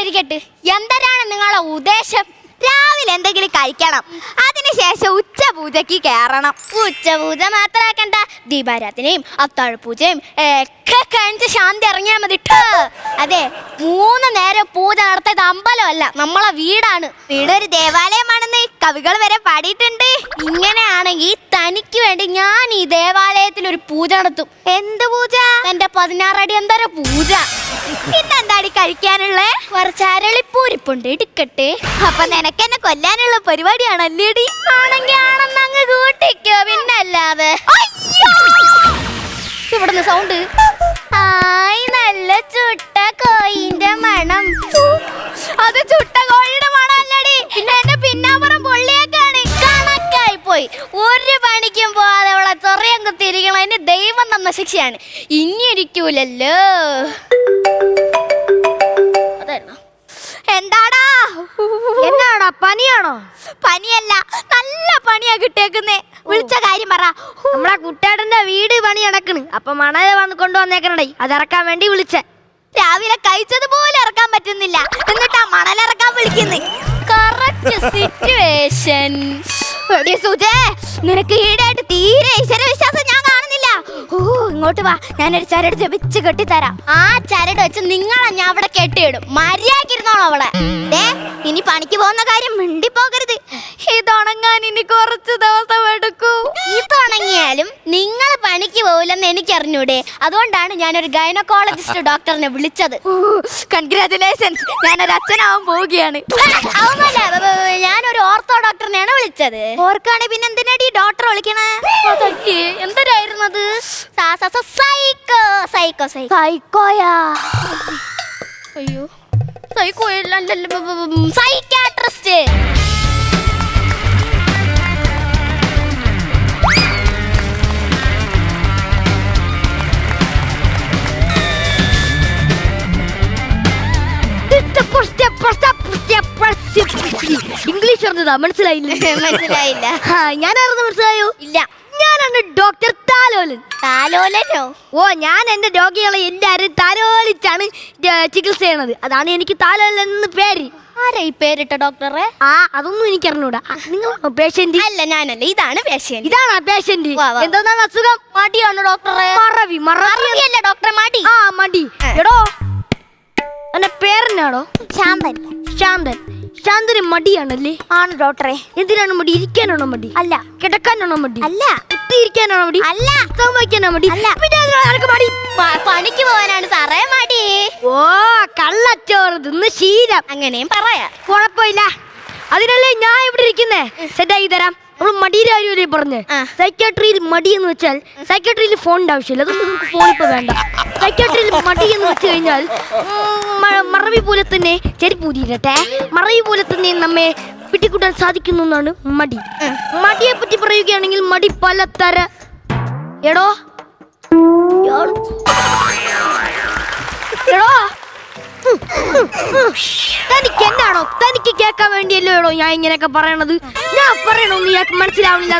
അവിടെ എന്തരാണ് നിങ്ങളെ ഉദ്ദേശം? രാവിലെ എന്തെങ്കിലും കഴിക്കണം. അതിനുശേഷം ഉച്ചപൂജയ്ക്ക് കയറണം. ഉച്ചപൂജ മാത്രമാക്കണ്ട ദീപാരാധനയും അത്താഴപൂജയും ഒക്കെ കഴിഞ്ഞ് ശാന്തി ഇറങ്ങിയാൽ മതി. അതെ മൂന്ന് നേരം പൂജ നടത്തിയത് അമ്പലമല്ല നമ്മളെ വീടാണ്. വീട് ഒരു ദേവാലയമാണെന്ന് കവികൾ വരെ പാടിയിട്ടുണ്ട്. ഇങ്ങനെയാണെങ്കിൽ തനിക്ക് വേണ്ടി ഞാൻ ഈ ദേവാലയത്തിൽ ഒരു പൂജ നടത്തും. എന്ത് പൂജ? എന്റെ പതിനാറടി എന്തര പൂജ. പിന്നെന്താടി കഴിക്കാനുള്ളേ? കുറച്ച് അരളിപ്പൂരിപ്പുണ്ട് എടുക്കട്ടെ. അപ്പൊ നിനക്ക് എന്നെ കൊല്ലാനുള്ള പരിപാടിയാണല്ലേടി? ആണെങ്കിൽ ആണെന്ന് അങ്ങ് കൂട്ടിക്കോ പിന്നല്ലാതെ ഇവിടുന്ന് സൗണ്ട് ആയി നല്ല ചുട്ട കോയിന്റെ മണം. അത് ചുട്ട കോഴിയുടെ ദൈവം തന്ന ശിക്ഷയാണ്. ഇനി ഇരിക്കൂലല്ലോ എന്താടാ? എന്നാടാ പനിയാണോ? പനിയല്ല. നല്ല പണിയാ കിട്ടിയേക്കുന്നേ. വിളിച്ച കാര്യം പറ. നമ്മളെ കുട്ടേട്ടന്റെ വീട് പണി നടക്കണ്. അപ്പൊ മണൽ വന്ന് കൊണ്ടുവന്നേക്കണടേ. അത് ഇറക്കാൻ വേണ്ടി വിളിച്ച. രാവിലെ കഴിച്ചതുപോലെ ഇറക്കാൻ പറ്റുന്നില്ല. എന്നിട്ടാ മണലിറക്കാൻ വിളിക്കുന്നേ. കറക്റ്റ് സിറ്റുവേഷൻ സുജേ നിനക്ക് ഈടായിട്ട് തീരെ ഇങ്ങോട്ട് വാ. ഞാനൊരു ചരട് ജപിച്ച് കെട്ടിത്തരാം. ആ ചരട് വെച്ച് നിങ്ങളെ ഞാൻ അവിടെ കെട്ടിയിടും. മര്യാദക്കിരുന്നോളൂ അവളെ. ഇനി പണിക്ക് പോകുന്ന കാര്യം മിണ്ടിപ്പോകരുത്. ഇതുണങ്ങാൻ ഇനി കുറച്ച് ദിവസം എടുക്കൂ ഇതുണങ്ങിയാലും നിങ്ങൾ പണിക്ക് പോവില്ലെന്ന് എനിക്കറിഞ്ഞൂടെ അതുകൊണ്ടാണ് ഞാൻ ഒരു ഗൈനക്കോളജിസ്റ്റ് ഡോക്ടറിനെ വിളിച്ചത്. കൺഗ്രാറ്റുലേഷൻസ് ഒരു അച്ഛനാവാൻ പോവുകയാണ്. അതൊന്നുമല്ല ഒരു ഞാനൊരു ഓർത്തോ ഡോക്ടറിനെയാണ് വിളിച്ചത്. ഓർക്കാണ് പിന്നെ എന്തിനാടി ഡോക്ടർ വിളിക്കണേ? എന്തരായിരുന്നത്? Psycho psycho psycho. സൈക്കോയാ? അയ്യോ. സൈക്കോ സൈക്കാട്രിസ്റ്റ് ഇംഗ്ലീഷ് പറഞ്ഞതാ മനസ്സിലായില്ല? മനസ്സിലായില്ല. ഞാൻ ഞാനായിരുന്നു മനസ്സിലായോ? ഇല്ല. ഞാനാണ് ഡോക്ടർ താലോലൻ താലോലനോ? ഓ ഞാൻ എന്റെ രോഗികളെ എല്ലാരും താലോലിച്ചാണ് ചികിത്സ ചെയ്യണത്. അതാണ് എനിക്ക് താലോലൻ എന്ന് പേര്. ആരാ ഈ പേരിട്ട ഡോക്ടറെ ആ അതൊന്നും എനിക്ക് അറിഞ്ഞൂടാ നിങ്ങൾ പേഷ്യന്റ്. അല്ല ഞാനല്ല. ഇതാണ് പേഷ്യന്റ് ഇതാണ് പേഷ്യന്റ്. എന്താണ് അസുഖം? മടിയാണ് ഡോക്ടറെ മറവി മറവി. ഡോക്ടറെ മടി. ആ മടി. എടോ എന്റെ ശാന്തൻ. ശാന്തൻ. ശാന്തൻ ശാന്തന് മടിയാണല്ലേ? ആണ് ഡോക്ടറെ. എന്തിനാണ് മടി? ഇരിക്കാനാണോ മടി? അല്ല. കിടക്കാനാണോ മടി? അല്ല. ഇരിക്കാനാണോ മടി? അല്ല. പുസ്തകം വായിക്കാനാണോ മടി? അല്ല. പിന്നെ നിനക്ക് മടി? പണിക്ക് പോവാനാണ് സാറേ മടി. ഓ കള്ളച്ചോറ് തിന്ന് ശീലം. അങ്ങനെയും പറയാ. കുഴപ്പമില്ല. അതിനല്ലേ ഞാൻ ഇവിടെ ഇരിക്കുന്നേ? സെറ്റാക്കി തരാം. നമ്മൾ അല്ലേ പറഞ്ഞ്? ആ. മടി എന്ന് വെച്ചാൽ സൈക്യാട്രിയിൽ ഫോണിന്റെ ആവശ്യമില്ല. അതുകൊണ്ട് നമുക്ക് ഫോൺ ഇപ്പൊ വേണ്ട. സൈക്യാട്രിയിൽ മടി എന്ന് വെച്ച് കഴിഞ്ഞാൽ മറവി പോലെ തന്നെ ചെരിപ്പൂതിരട്ടെ മറവി പോലെ തന്നെ നമ്മെ പിട്ടിക്കൂട്ടാൻ സാധിക്കുന്നു എന്നാണ് മടി. മടിയെ പറ്റി പറയുകയാണെങ്കിൽ മടി പലതര. തര എടോ. തനിക്ക് എന്നാണോ? തനിക്ക് കേൾക്കാൻ വേണ്ടിയല്ലോ ഞാൻ ഇങ്ങനെയൊക്കെ പറയണത്? ഞാൻ പറയണൊന്നും ഇയാൾക്ക് മനസ്സിലാവുന്നില്ല